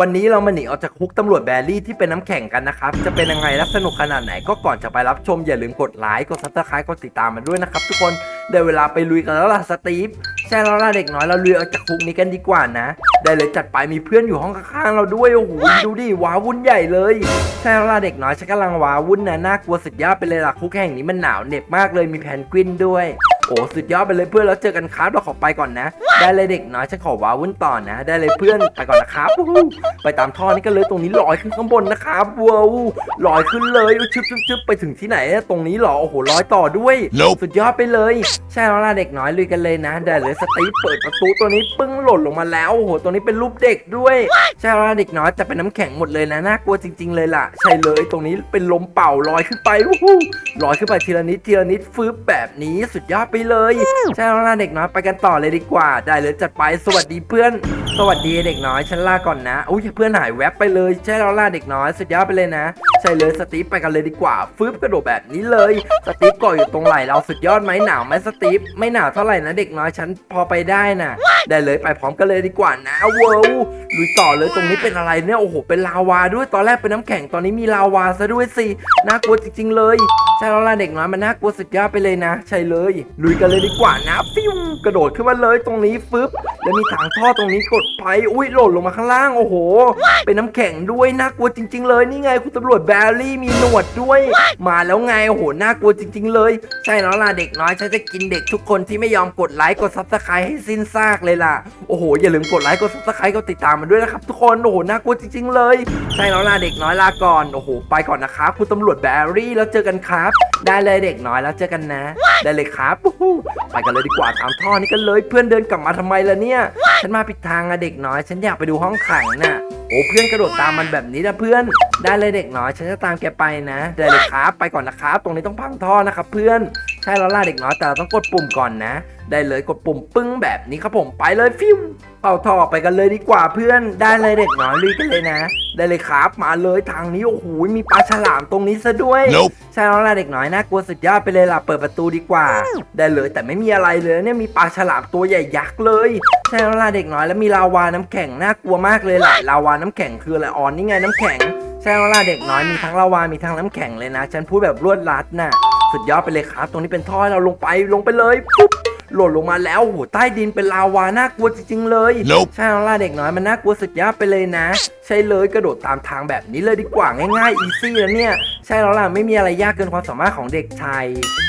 วันนี้เรามาหนีออกจากคุกตำรวจแบรี่ที่เป็นน้ำแข็งกันนะครับ จะเป็นยังไงและสนุกขนาดไหนก็ก่อนจะไปรับชมอย่าลืมกดไลค์กดซับสไครต์กดติดตามมันด้วยนะครับทุกคนได้เวลาไปลุยกันแล้วล่ะสตีฟใช่แล้วล่ะเด็กน้อยเราลุยออกจากคุกนี้กันดีกว่านะ ได้เลยจัดไปมีเพื่อนอยู่ห้องข้างๆเราด้วยโอ้โหดูดิว้าวุ่นใหญ่เลยใช่แล้วล่ะเด็กน้อยฉันกำลังว้าวุ่นนะน่ากลัวสุดยอดไปเลยล่ะคุกแห่งนี้มันหนาวเหน็บมากเลยมีแพนกวินด้วย โอ้สุดยอดไปเลยเพื่อนแล้วเจอกันครับเราขอไปก่อนนะ ได้เลยเด็กน้อยฉันขอว้าวุ่นต่อนะ ได้เลยเพื่อนไปก่อนนะครับวู้ฮู้ไปตามท่อนี้กันเลยตรงนี้ลอยขึ้นข้างบนนะครับว้าวลอยขึ้นเลยชึบชึบชึบไปถึงที่ไหนอะตรงนี้เหรอโอ้โหลอยต่อด้วย Nope สุดยอดไปเลย ใช่แล้วล่ะเด็กน้อยลุยกันเลยนะ ได้เลยสตีฟเปิดประตูตัวนี้ปึ้งหล่นลงมาแล้วโอ้โหตัวนี้เป็นรูปเด็กด้วย ใช่แล้วล่ะเด็กน้อยจะเป็นน้ำแข็งหมดเลยนะน่ากลัวจริง ๆ เลยล่ะ ใช่เลยตรงนี้เป็นลมเป่าลอยขึ้นไปวู้ฮู้ลอยขึ้นไปทีละนิดทีละนิดฟื้บแบบนี้สุดยอดไปเลยใช่แล้วล่ะเด็กน้อยไปกันต่อเลยดีกว่า ได้เลยจัดไปสวัสดีเพื่อน สวัสดีเด็กน้อยฉันลาก่อนนะอุ้ยเพื่อนหายแวบไปเลยใช่แล้วล่ะเด็กน้อยสุดยอดไปเลยนะใช่เลยสตีฟไปกันเลยดีกว่าฟืบกระโดดแบบนี้เลยสตีฟเกาะอยู่ตรงไหล่เราสุดยอดไหมหนาวไหมสตีฟไม่หนาวเท่าไหร่นะเด็กน้อยฉันพอไปได้นะ ได้เลยไปพร้อมกันเลยดีกว่านะเว้าวลุยต่อเลยตรงนี้เป็นอะไรเนี่ยโอ้โหเป็นลาวาด้วยตอนแรกเป็นน้ำแข็งตอนนี้มีลาวาซะด้วยสิน่ากลัวจริงๆเลยใช่แล้วล่ะเด็กน้อยมันน่ากลัวสุดยอดไปเลยนะ ใช่เลยลุยกันเลยดีกว่านะฟิวกระโดดขึ้นมาเลยตรงนี้ฟึบแล้วมีถังท่อตรงนี้กดไปอุ้ยหล่นลงมาข้างล่างโอ้โห เป็นน้ำแข็งด้วยน่ากลัวจริง ๆ เลยนี่ไงคุณตำรวจแบรี่มีหนวดด้วย มาแล้วไงโอ้โหน่ากลัวจริง ๆ เลย ใช่แล้วล่ะเด็กน้อยฉันจะกินเด็กทุกคนที่ไม่ยอมกดไลค์กดซับสไครต์ให้สิ้นซากเลยล่ะโอ้โหอย่าลืมกดไลค์กดซับสไครต์กดติดตามมันด้วยนะครับทุกคนโอ้โหน่ากลัวจริง ๆ เลย ใช่แล้วล่ะเด็กน้อยลาก่อนโอ้โหไปก่อนนะครับคุณตำรวจแบรี่แล้วเจอกันครับ ได้เลยเด็กน้อยแล้วเจอกันนะ ได้เลยครับวู้ฮู้ไปกันเลยดีกว่าตามท่อนี้กันเลยเพื่อนเดินกลับมาทำไมล่ะเนี่ย ฉันมาผิดทางอะเด็กน้อย ฉันอยากไปดูห้องขังน่ะโอ้เพื่อนกระโดดตามมันแบบนี้นะเพื่อน ได้เลยเด็กน้อย ฉันจะตามแกไปนะได้เลยครับไปก่อนนะครับ ตรงนี้ต้องพังท่อนะครับเพื่อนใช่แล้วล่ะเด็กน้อยแต่เราต้องกดปุ่มก่อนนะ ได้เลยกดปุ่มปึ้งแบบนี้ครับผมไปเลยฟิวเข้าท่อไปกันเลยดีกว่าเพื่อนได้เลยเด็กน้อยลุยกันเลยนะ ได้เลยครับมาเลยทางนี้โอ้โหมีปลาฉลามตรงนี้ซะด้วย Nope ใช่แล้วล่ะเด็กน้อยน่ากลัวสุดยอดไปเลยล่ะเปิดประตูดีกว่า ได้เลยแต่ไม่มีอะไรเลยเนี่ยมีปลาฉลามตัวใหญ่ยักษ์เลย ใช่แล้วล่ะเด็กน้อยแล้วมีลาวาน้ำแข็งน่ากลัวมากเลยล่ะลาวาน้ำแข็งคืออะไรอ่อนนี่ไงน้ำแข็งใช่แล้วล่ะเด็กน้อยมีทั้งลาวา มีทั้งน้ำแข็งเลยนะ ฉันพูดแบบรวดรัดน่ะสุดยอดไปเลยครับ ตรงนี้เป็นท่อให้เราลงไปลงไปเลยปุ๊บ หล่นลงมาแล้วโอ้โหใต้ดินเป็นลาวาน่ากลัวจริงๆเลย Nope ใช่แล้วล่ะเด็กน้อยมันน่ากลัวสุดยอดไปเลยนะ ใช่เลยกระโดดตามทางแบบนี้เลยดีกว่าง่ายๆอีซี่แล้วเนี่ย ใช่แล้วล่ะไม่มีอะไรยากเกินความสามารถของเด็กชาย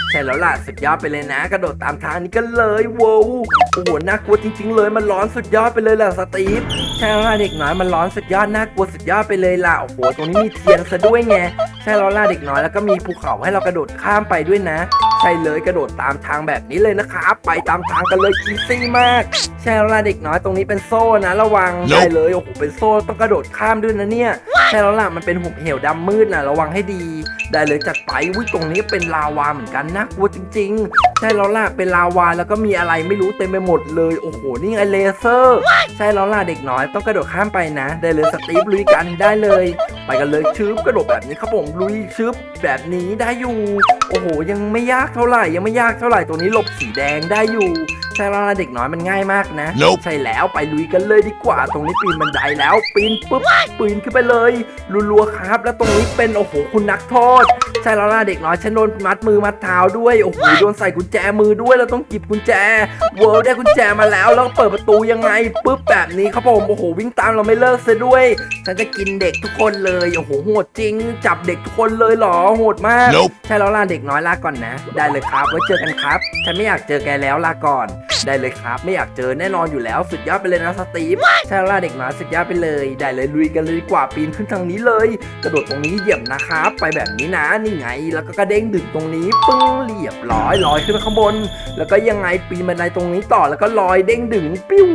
ใช่แล้วล่ะสุดยอดไปเลยนะ กระโดดตามทางนี้กันเลยว้าวโอ้โหน่ากลัวจริง ๆ เลยมันร้อนสุดยอดไปเลยล่ะสตีฟใช่แล้วล่ะเด็กน้อยมันร้อนสุดยอดน่ากลัวสุดยอดไปเลยล่ะโอ้โหตรงนี้มีเทียนซะด้วยไงใช่แล้วล่ะเด็กน้อยแล้วก็มีภูเขาให้เรากระโดดข้ามไปด้วยนะใช่เลยกระโดดตามทางแบบนี้เลยนะครับ ไปตามทางกันเลยอีซี่มาก ใช่แล้วล่ะเด็กน้อยตรงนี้เป็นโซ่นะ ระวัง Nope ได้เลยโอ้โหเป็นโซ่ต้องกระโดดข้ามด้วยนะเนี่ย ใช่แล้วล่ะมันเป็นหุบเหวดำมืดนะระวังให้ดี ได้เลยจัดไปวิตรงนี้เป็นลาวาเหมือนกันน่ากลัวจริง ๆ ใช่แล้วล่ะเป็นลาวาแล้วก็มีอะไรไม่รู้เต็มไปหมดเลยโอ้โหนี่ไงเลเซอร์ ใช่แล้วล่ะเด็กน้อยต้องกระโดดข้ามไปนะ ได้เลยสตีฟลุยกันได้เลย ไปกันเลยชึบกระโดดแบบนี้ครับผมลุยชึบแบบนี้ได้อยู่ โอ้โหยังไม่ยากเท่าไหร่ยังไม่ยากเท่าไหร่ตัวนี้หลบสีแดงได้อยู่ ใช่แล้วล่ะเด็กน้อยมันง่ายมากนะ Nope ใช่แล้วไปลุยกันเลยดีกว่า ตรงนี้ปีนบันไดแล้ว ปีนปุ๊บปีนขึ้นไปเลยรัวๆครับ แล้วตรงนี้เป็นโอ้โหคุณนักโทษ ใช่แล้วล่ะเด็กน้อยฉันโดนมัดมือมัดเท้าด้วยโอ้โหโดนใส่กุญแจมือด้วยเราต้องหยิบกุญแจเวิร์ได้กุญแจมาแล้วแล้วเปิดประตูยังไงปุ๊บแบบนี้ครับผมโอ้โหวิ่งตามเราไม่เลิกซะด้วย ฉันจะกินเด็กทุกคนเลยโอ้โหโหดจริง จับเด็กทุกคนเลยเหรอโหดมาก Nope ใช่แล้วล่ะเด็กน้อยลาก่อนนะ ได้เลยครับไว้เจอกันครับ ฉันไม่อยากเจอแกแล้วลาก่อน ได้เลยครับ ไม่อยากเจอแน่นอนอยู่แล้วสุดยอดไปเลยนะสตีฟใช่แล้วล่ะเด็กน้อยสุดยอดไปเลย ได้เลยลุยกันเลยดีกว่าปีนขึ้นทางนี้เลย กระโดดตรงนี้เหยียบนะครับ ไปแบบนี้นะนี่ไง แล้วก็กระเด้งดึงตรงนี้ปึ้งเรียบร้อยลอยขึ้นไปข้างบน แล้วก็ยังไงปีนบันไดตรงนี้ต่อแล้วก็ลอยเด้งดึงปิ้ว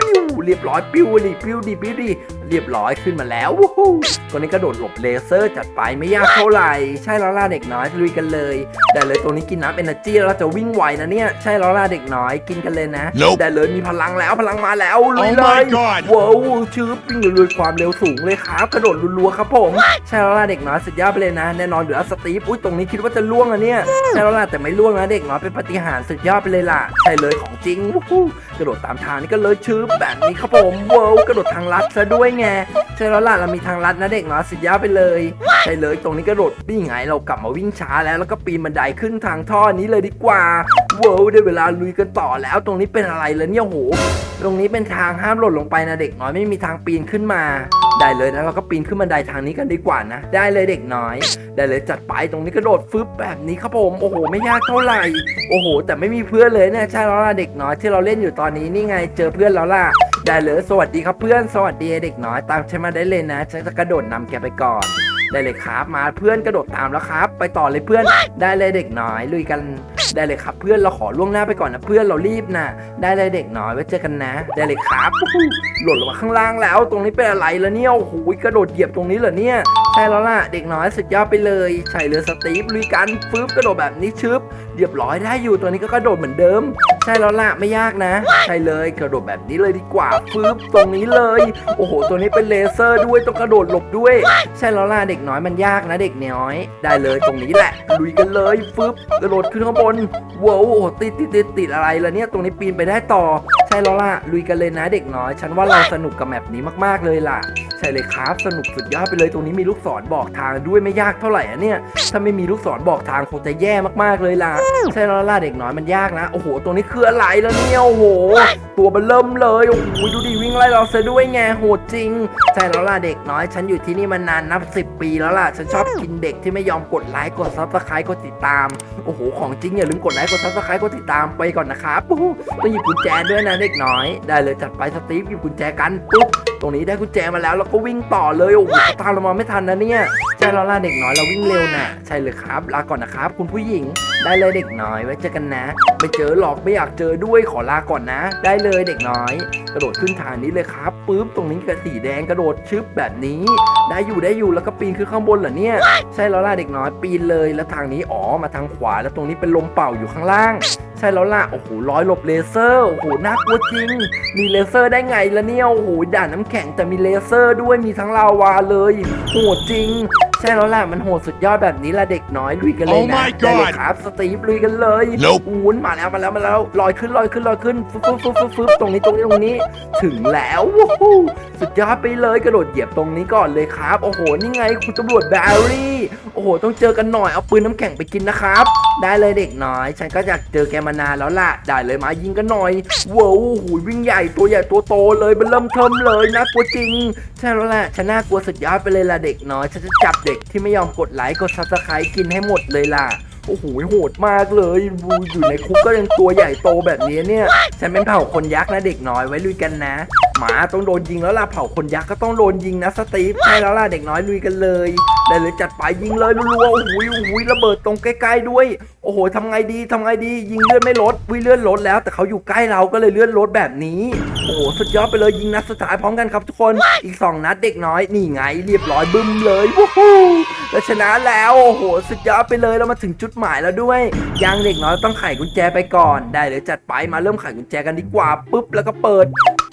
ปิ้วเรียบร้อยปิ้วดิปิ้วดิปิ้วดิ เรียบร้อยขึ้นมาแล้ววู้ฮู้ตัวนี้กระโดดหลบเลเซอร์จัดไปไม่ยากเท่าไหร่ ใช่แล้วล่ะเด็กน้อยลุยกันเลยได้เลยตรงนี้กินน้ำเอเนอร์จีแล้วเราจะวิ่งไวนะเนี่ยใช่แล้วล่ะเด็กน้อยกินกันเลยนะ Nope ได้เลยมีพลังแล้วพลังมาแล้วลุย Oh เลย my god ว้าวชื้อปิ้งลุยๆความเร็วสูงเลยครับกระโดดรัวๆครับผม ใช่แล้วล่ะเด็กน้อยสุดยอดไปเลยนะแน่นอนเดี๋ยวสตีฟอุ้ยตรงนี้คิดว่าจะล่วงอะเนี่ยใช่แล้วล่ะแต่ไม่ล่วงนะเด็กน้อยเป็นปาฏิหารย์สุดยอดไปเลยล่ะใช่เลยของจริงวู้ฮู้กระโดดตามทางนี่ก็เลยชื้อแบบนี้ครับผมว้าวกระโดดทางลัดซะด้วยไงใช่แล้วล่ะเรามีทางลัดนะเด็กน้อยสุดยอดไปเลยใช่เลยตรงนี้กระโดดนี่ไงเรากลับมาวิ่งช้าแล้วแล้วก็ปีนบันไดขึ้นทางท่อนี้เลยดีกว่าเว้าวได้เวลาลุยกันต่อแล้ว ตรงนี้เป็นอะไรแล้วเนี่ยโหตรงนี้เป็นทางห้ามหล่นลงไปนะเด็กน้อยไม่มีทางปีนขึ้นมา ได้เลยนะเราก็ปีนขึ้นบันไดทางนี้กันดีกว่านะ ได้เลยเด็กน้อย ได้เลยจัดไปตรงนี้กระโดดฟึบแบบนี้ครับผมโอ้โห ไม่ยากเท่าไหร่โอ้โห แต่ไม่มีเพื่อนเลยเนี่ยใช่แล้วล่ะเด็กน้อยที่เราเล่นอยู่ตอนนี้นี่ไงเจอเพื่อนแล้วล่ะ ได้เลยสวัสดีครับเพื่อนสวัสดีเด็กน้อยตามฉันมาได้เลยนะฉันจะกระโดดนำแกไปก่อน ได้เลยครับ มาเพื่อนกระโดดตามแล้วครับ ไปต่อเลยเพื่อน ได้เลยเด็กน้อยลุยกันได้เลยครับเพื่อนเราขอล่วงหน้าไปก่อนนะเพื่อนเรารีบนะได้เลยเด็กน้อยไว้เจอกันนะ ได้เลยครับอู้หูหล่นลงมาข้างล่างแล้ว ตรงนี้เป็นอะไรแล้วเนี่ยโอ้โหกระโดดเหยียบตรงนี้เหรอเนี่ยใช่แล้วล่ะเด็กน้อยสุดยอดไปเลยใช่เรือสตีฟลุยกันฟึบกระโดดแบบนี้ชึบเรียบร้อยได้อยู่ตัวนี้ก็กระโดดเหมือนเดิม ใช่แล้วล่ะไม่ยากนะ ใช่เลยกระโดดแบบนี้เลยดีกว่าฟึบตรงนี้เลย โอ้โห ตัวนี้เป็นเลเซอร์ด้วยต้องกระโดดหลบด้วย ใช่แล้วล่ะเด็กน้อยมันยากนะ เด็กน้อย ได้เลยตรงนี้แหละลุยกันเลยฟึบกระโดดขึ้นข้างบนว้าวโอ้โหติดติดติดติดอะไรล่ะเนี่ยตรงนี้ปีนไปได้ต่อใช่ แล้วล่ะ ลุยกันเลยนะเด็กน้อย ฉันว่าเราสนุกกับแมปนี้มากๆเลยล่ะ ใช่เลยครับ สนุกสุดยอดไปเลย ตรงนี้มีลูกศรบอกทางด้วยไม่ยากเท่าไหร่อะเนี่ย ถ้าไม่มีลูกศรบอกทางคงจะแย่มากๆเลยล่ะ ใช่แล้วล่ะเด็กน้อยมันยากนะ โอ้โห ตรงนี้คืออะไรแล้วเนี่ย โอ้โห ตัวมันเริ่มเลย โอ้โห ดูดิวิ่งไล่เราซะด้วยไง โหดจริง ใช่แล้วล่ะเด็กน้อย ฉันอยู่ที่นี่มานานนับสิบปีแล้วล่ะ ฉันชอบกินเด็กที่ไม่ยอมกดไลค์ กดซับสไครต์กดติดตาม โอ้โห ของจริงอย่าลืมกดไลค์ กดซับสไครต์กดติดตามไปก่อนนะครับโอ้โหต้องหยิบกุญแจด้วยนะเด็กน้อย ได้เลยจัดไปสตีฟหยิบกุญแจกันปุ๊บตรงนี้ได้กุญแจมาแล้วแล้วก็วิ่งต่อเลยโอ้โหตามเรามาไม่ทันนะเนี่ยใช่แล้วล่ะเด็กน้อยเราวิ่งเร็วนะใช่เลยครับลาก่อนนะครับ คุณผู้หญิง ได้เลยเด็กน้อยไว้เจอกันนะ ไม่เจอหรอกไม่อยากเจอด้วยขอลาก่อนนะ ได้เลยเด็กน้อย กระโดดขึ้นทางนี้เลยครับปุ๊บตรงนี้กระสีแดงกระโดดชึบแบบนี้ ได้อยู่ได้อยู่แล้วก็ปีนขึ้นข้างบนเหรอเนี่ย ใช่แล้วล่ะเด็กน้อยปีนเลยแล้วทางนี้อ๋อมาทางขวาแล้วตรงนี้เป็นลมเป่าอยู่ข้างล่าง ใช่แล้วล่ะ โอ้โหร้อยหลบเลเซอร์ โอ้โหน่ากลัวจริง มีเลเซอร์ได้ไงละเนี่ย โอ้โหด่านน้ำแข็งแต่มีเลเซอร์ด้วย มีทั้งลาวาเลย โหดจริง ใช่แล้วล่ะมันโหดสุดยอดแบบนี้ละเด็กน้อยลุยกันเลย Oh นะ my ได้เลย God ครับสตีฟลุยกันเลย Nope อู้นมาแล้วมาแล้วมาแล้วลอยขึ้นลอยขึ้นลอยขึ้นฟึบฟึบฟึบฟึบฟึบตรงนี้ตรงนี้ตรงนี้ ถึงแล้ววู้ฮู้สุดยอดไปเลยกระโดดเหยียบตรงนี้ก่อนเลยครับ โอ้โหนี่ไงคุณตำรวจแบรี่ โอ้โห ต้องเจอกันหน่อยเอาปืนน้ำแข็งไปกินนะครับ ได้เลยเด็กน้อย ฉันก็อยากเจอแกมานานแล้วล่ะ ได้เลยมายิงกันหน่อยว้าวหูยวิ่งใหญ่ตัวใหญ่ตัวโตเลยมันเริ่มเทิมเลยน่ากลัวจริง ใช่แล้วแหละฉันน่ากลัวสุดยอดไปเลยล่ะเด็กน้อย ฉันจะจับเด็กที่ไม่ยอมกดไลค์กดซับสไครต์กินให้หมดเลยล่ะ โอ้โหโหดมากเลยอยู่ในคุกก็ยังตัวใหญ่โตแบบนี้เนี่ย ฉันเป็นเผ่าคนยักษ์นะเด็กน้อยไว้ลุยกันนะ หมาต้องโดนยิงแล้วล่ะเผ่าคนยักษ์ก็ต้องโดนยิงนะสตีฟใช่แล้วล่ะเด็กน้อยลุยกันเลยได้เลยจัดไปยิงเลยรัวๆโอ้โหโอ้โหระเบิดตรงใกล้ๆด้วย โอ้โหทำไงดีทำไงดี ยิงเลื่อนไม่ลดวิเลื่อนลดแล้ว แต่เขาอยู่ใกล้เราก็เลยเลื่อนลดแบบนี้ โอ้โหสุดยอดไปเลยยิงนัดสุดท้ายพร้อมกันครับทุกคนอีกสองนัดเด็กน้อยนี่ไงเรียบร้อยบึ้มเลยวู้ฮู้แล้วชนะแล้วโอ้โหสุดยอดไปเลยเรามาถึงจุดหมายแล้วด้วยยังเด็กน้อยต้องไขกุญแจไปก่อน ได้เลยจัดไปมาเริ่มไขกุญแจกันดีกว่าปุ๊บแล้วก็เปิด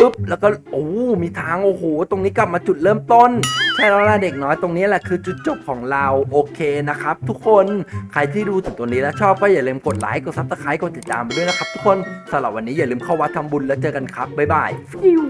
ปุ๊บแล้วก็โอ้มีทางโอ้โห ตรงนี้กลับมาจุดเริ่มต้น ใช่แล้วล่ะเด็กน้อยตรงนี้แหละคือจุดจบของเราโอเคนะครับทุกคนใครที่ดูถึงตัวนี้แล้วชอบก็อย่าลืมกดไลค์กดซับสไครต์กดติดตามไปด้วยนะครับทุกคนสำหรับวันนี้อย่าลืมเข้าวัดทำบุญแล้วเจอกันครับบ๊ายบายฟิว